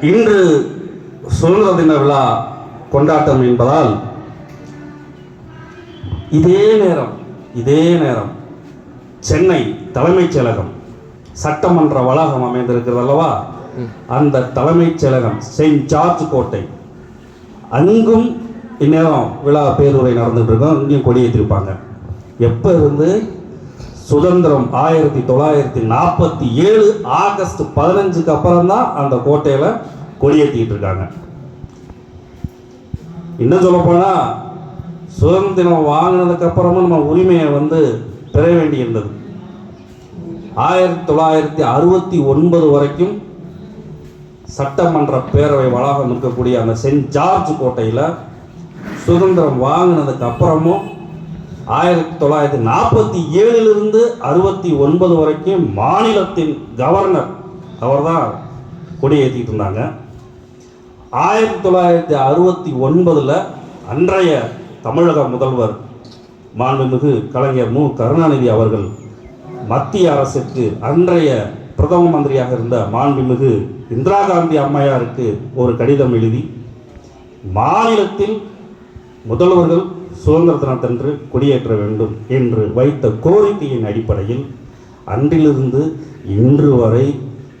இன்று சுதந்திர தின விழா கொண்டாட்டம் என்பதால் இதே நேரம் இதே நேரம் சென்னை தலைமைச் செயலகம் சட்டமன்ற வளாகம் அமைந்திருக்கிறது அல்லவா? அந்த தலைமைச் செயலகம் செயின்ட் ஜார்ஜ் கோட்டை. அங்கும் இந்நேரம் விழா பேருரை நடந்துட்டு இருக்கோம். இங்கேயும் கொடியேற்றிருப்பாங்க எப்போ இருந்து? சுதந்திரம் ஆயிரத்தி தொள்ளாயிரத்தி நாற்பத்தி ஏழு ஆகஸ்ட் பதினஞ்சுக்கு அப்புறம் தான் அந்த கோட்டையில் கொடியேற்றிட்டு இருக்காங்க இன்னும் சொல்ல போனா சுதந்திரம் வாங்கினதுக்கு அப்புறமும் நம்ம உரிமையை வந்து பெற வேண்டியிருந்தது. ஆயிரத்தி தொள்ளாயிரத்தி அறுபத்தி ஒன்பது வரைக்கும் சட்டமன்ற பேரவை வளாகம் இருக்கக்கூடிய அந்த சென்ட் ஜார்ஜ் கோட்டையில் சுதந்திரம் வாங்கினதுக்கு அப்புறமும் ஆயிரத்தி தொள்ளாயிரத்தி நாற்பத்தி ஏழிலிருந்து அறுபத்தி ஒன்பது வரைக்கும் மாநிலத்தின் கவர்னர் அவர் தான் கொடியேற்றிட்டு இருந்தாங்க ஆயிரத்தி தொள்ளாயிரத்தி அறுபத்தி ஒன்பதில் அன்றைய தமிழக முதல்வர் மாண்புமிகு கலைஞர் மு. கருணாநிதி அவர்கள் மத்திய அரசுக்கு அன்றைய பிரதம மந்திரியாக இருந்த மாண்புமிகு இந்திரா காந்தி அம்மையாருக்கு ஒரு கடிதம் எழுதி மாநிலத்தில் முதல்வர்கள் சுதந்திர தினத்தன்று கொடியேற்ற வேண்டும் என்று வைத்த கோரிக்கையின் அடிப்படையில் அன்றிலிருந்து இன்று வரை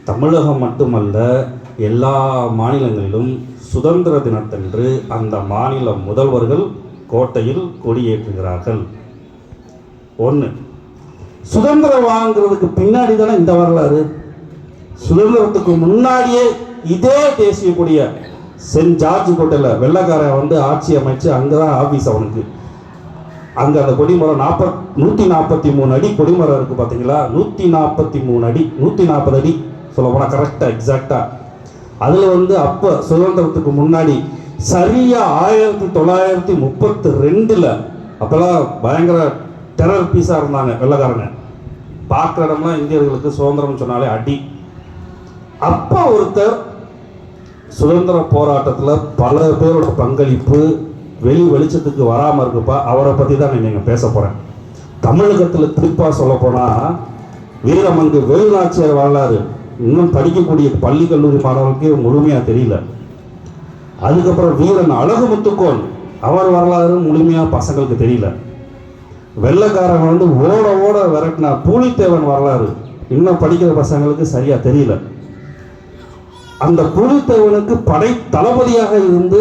தமிழகம் மட்டுமல்ல எல்லா மாநிலங்களிலும் சுதந்திர தினத்தன்று அந்த மாநில முதல்வர்கள் கோட்டையில் கொடியேற்றுகிறார்கள். ஒன்று சுதந்திரம் வாங்குறதுக்கு பின்னாடி தானே இந்த வரலாறு? சுதந்திரத்துக்கு முன்னாடியே இதே தேசிய கொடியை சென்ட் ஜார்ஜ் கோட்டையில் வெள்ளைக்காரன் வந்து ஆட்சி அமைச்சு அங்கே தான் ஆஃபீஸ் அவனுக்கு. அங்கே அந்த கொடிமரம் நாற்பத் நூற்றி நாற்பத்தி மூணு அடி கொடிமரம் இருக்குது பார்த்தீங்களா நூற்றி நாற்பத்தி மூணு அடி. நூற்றி நாற்பது அடி சொல்ல போனால் கரெக்டாக எக்ஸாக்டாக அதில் வந்து அப்போ சுதந்திரத்துக்கு முன்னாடி சரியாக ஆயிரத்தி தொள்ளாயிரத்தி முப்பத்தி ரெண்டில் அப்போல்லாம் பயங்கர டெரர் பீஸாக இருந்தாங்க வெள்ளக்காரங்க. பார்க்குற இடம்லாம் இந்தியர்களுக்கு சுதந்திரம் சொன்னாலே அடி. அப்போ ஒருத்தர் சுதந்திர போராட்டத்தில் பல பேரோட பங்களிப்பு வெளி வெளிச்சத்துக்கு வராமல் இருக்குப்பா. அவரை பற்றி தான் நீங்கள் பேச போகிறேன் தமிழகத்தில் திருப்பா சொல்ல போனால் வீரமங்கு வேலுநாச்சியார் வரலாறு இன்னும் படிக்கக்கூடிய பள்ளி கல்லூரி மாணவர்களுக்கு முழுமையாக தெரியல. அதுக்கப்புறம் வீரன் அழகு முத்துக்கோன் அவர் வரலாறு முழுமையாக பசங்களுக்கு தெரியல. வெள்ளைக்காரன் வந்து ஓட ஓட விரட்டினா பூலித்தேவன் வரலாறு இன்னும் படிக்கிற பசங்களுக்கு சரியாக தெரியல. அந்த குழுத்தவனுக்கு படை தளபதியாக இருந்து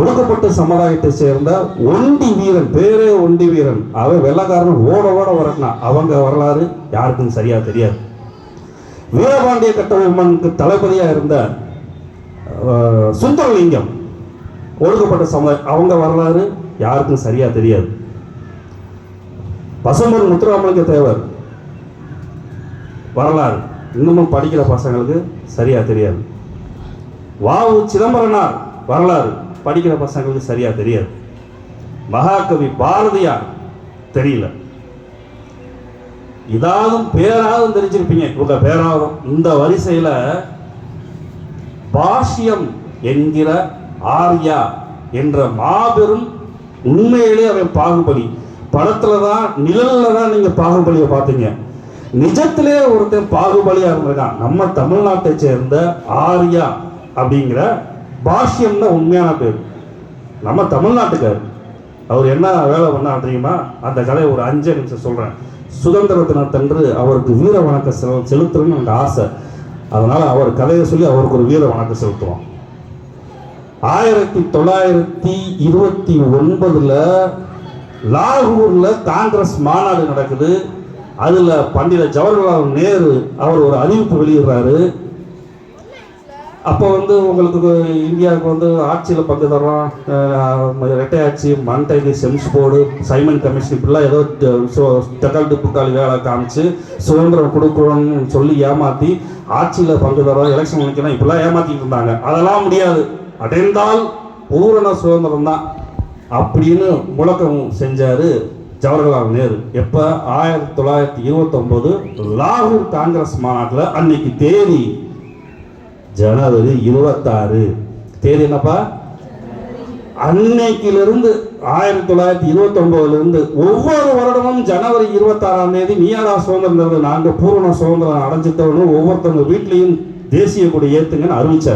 ஒடுக்கப்பட்ட சமுதாயத்தை சேர்ந்த ஒண்டி வீரன் பேரே ஒண்டி வீரன். அவன் வெள்ளக்காரன் ஓட ஓட வரட்டினா அவங்க வரலாறு யாருக்கும் சரியா தெரியாது. வீரபாண்டிய கட்டபொம்மனுக்கு தளபதியாக இருந்த சுந்தரலிங்கம் ஒடுக்கப்பட்ட சமுதாயம் அவங்க வரலாறு யாருக்கும் சரியா தெரியாது. பசும்பொன் முத்துராமலிங்க தேவர் வரலாறு இன்னமும் படிக்கிற பசங்களுக்கு சரியா தெரியாது. வாவு சிதம்பரனார் வரலாறு படிக்கிற பசங்களுக்கு சரியா தெரியாது. மகாகவி பாரதியார் தெரியல. இதாகும் பேராவது தெரிஞ்சிருப்பீங்க. உங்க பேராவது இந்த வரிசையில பாஷ்யம் என்கிற ஆர்யா என்ற மாபெரும் உண்மையிலே அவன் பாகுபலி. படத்துல தான் நிழல்ல தான் நீங்க பாகுபலியை பார்த்தீங்க. நிஜத்திலே ஒருத்தன் பாகுபலியா இருந்திருக்கான். நம்ம தமிழ்நாட்டை சேர்ந்த ஆர்யா. அப்படிங்கிற பாஷ்யம் தான் உண்மையான பேர். நம்ம தமிழ்நாட்டுக்கார். அவர் என்ன வேலை பண்ணார் தெரியுமா? அந்த கதையை ஒரு அஞ்சு நிமிஷம் சொல்கிறேன் சுதந்திர தினத்தன்று அவருக்கு வீர வணக்கம் செலு செலுத்தணும்னு எனக்கு ஆசை. அதனால் அவர் கதையை சொல்லி அவருக்கு ஒரு வீர வணக்கம் செலுத்துவோம். ஆயிரத்தி தொள்ளாயிரத்தி இருபத்தி ஒன்பதில் லாகூரில் காங்கிரஸ் மாநாடு நடக்குது. அதில் பண்டித ஜவஹர்லால் நேரு அவர் ஒரு அறிவிப்பு வெளியிடுறாரு. அப்போ வந்து உங்களுக்கு இந்தியாவுக்கு வந்து ஆட்சியில் பங்கு தர்றோம் ரெட்டை ஆட்சி மண்டைக்கு செம்ஸ் போர்டு சைமன் கமிஷன் இப்படிலாம் ஏதோ தெக்கல் புக்காளி வேலை காமிச்சு சுதந்திரம் கொடுக்குறோம்னு சொல்லி ஏமாற்றி ஆட்சியில் பங்கு தரோம் எலெக்ஷன் நிற்கணும் இப்படிலாம் ஏமாற்றிட்டு இருந்தாங்க. அதெல்லாம் முடியாது. அடைந்தால் பூரண சுதந்திரம் தான் அப்படின்னு முழக்கம் செஞ்சார் ஜவஹர்லால் நேரு. எப்போ? ஆயிரத்தி தொள்ளாயிரத்தி இருபத்தொம்போது லாகூர் காங்கிரஸ் மாநாட்டில் அன்னைக்கு தேதி ஜனவரி இருபத்தாறு. தேதி என்னப்பா? அன்னைக்கிலிருந்து ஆயிரத்தி தொள்ளாயிரத்தி இருபத்தி ஒன்பதுலேருந்து ஒவ்வொரு வருடமும் ஜனவரி இருபத்தாறாம் தேதி நீயாரா சுதந்திரம் நாங்கள் பூரண சுதந்திரம் அடைஞ்சிட்டவனும் ஒவ்வொருத்தவங்க வீட்லேயும் தேசிய கொடி ஏற்றுங்கன்னு அறிவிச்சார்.